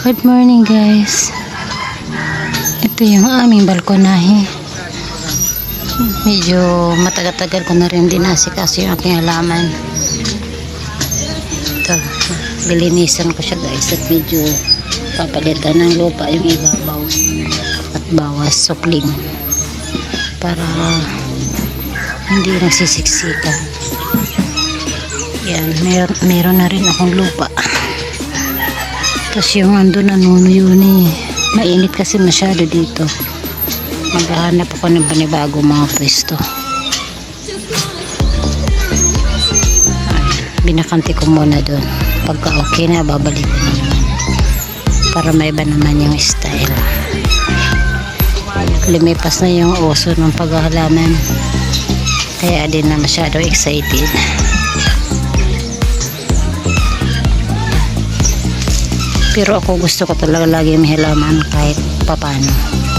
Good morning guys. Ito yung aming balkonahe. Medyo matagal-tagal ko na rin dinasikaso yung aking halaman. Ito, bilinisan ko siya guys at medyo papalitan ng lupa yung ibabaw at bawas supling para hindi nagsisiksikan. Yan, meron, meron na rin akong lupa. Tapos yung ando na nunuyo ni mainit kasi masyado dito. Maghahanap ako ng panibago mga pwesto. Binakanti ko muna doon. Pagka okay na, babalik ko na naman. Para maiba naman yung style. Lumipas na yung oso ng paghahalaman. Kaya din na masyado excited. Pero ako gusto ko talaga lagi may halaman kahit papano.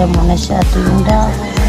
May mga damo na siya. Ito yung dahon.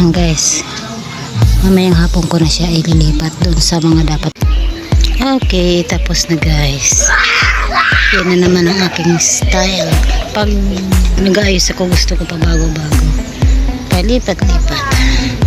Ayan guys. Mamayang hapon ko na siya ililipat doon sa mga dapat. Okay, tapos na guys. Yan na naman ang aking style. Pag nag-aayos ako, gusto ko pa bago-bago. Palipat-lipat.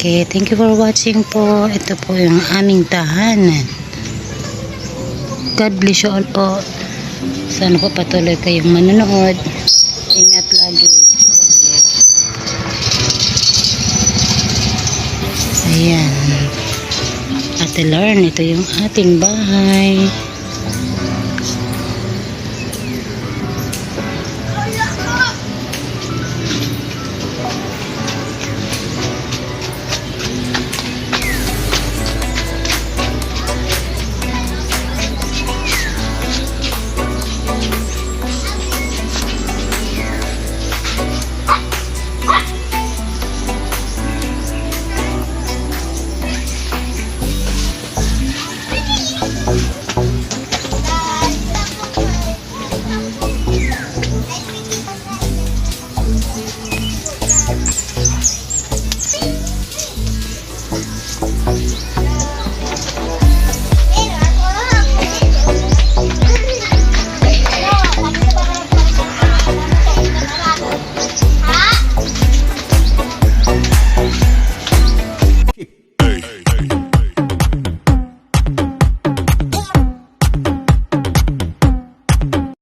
Okay, thank you for watching po. Ito po yung aming tahanan. God bless you all po. Sana po patuloy kayong manonood. Ingat lagi. Ayan. Ate Lern, ito yung ating bahay.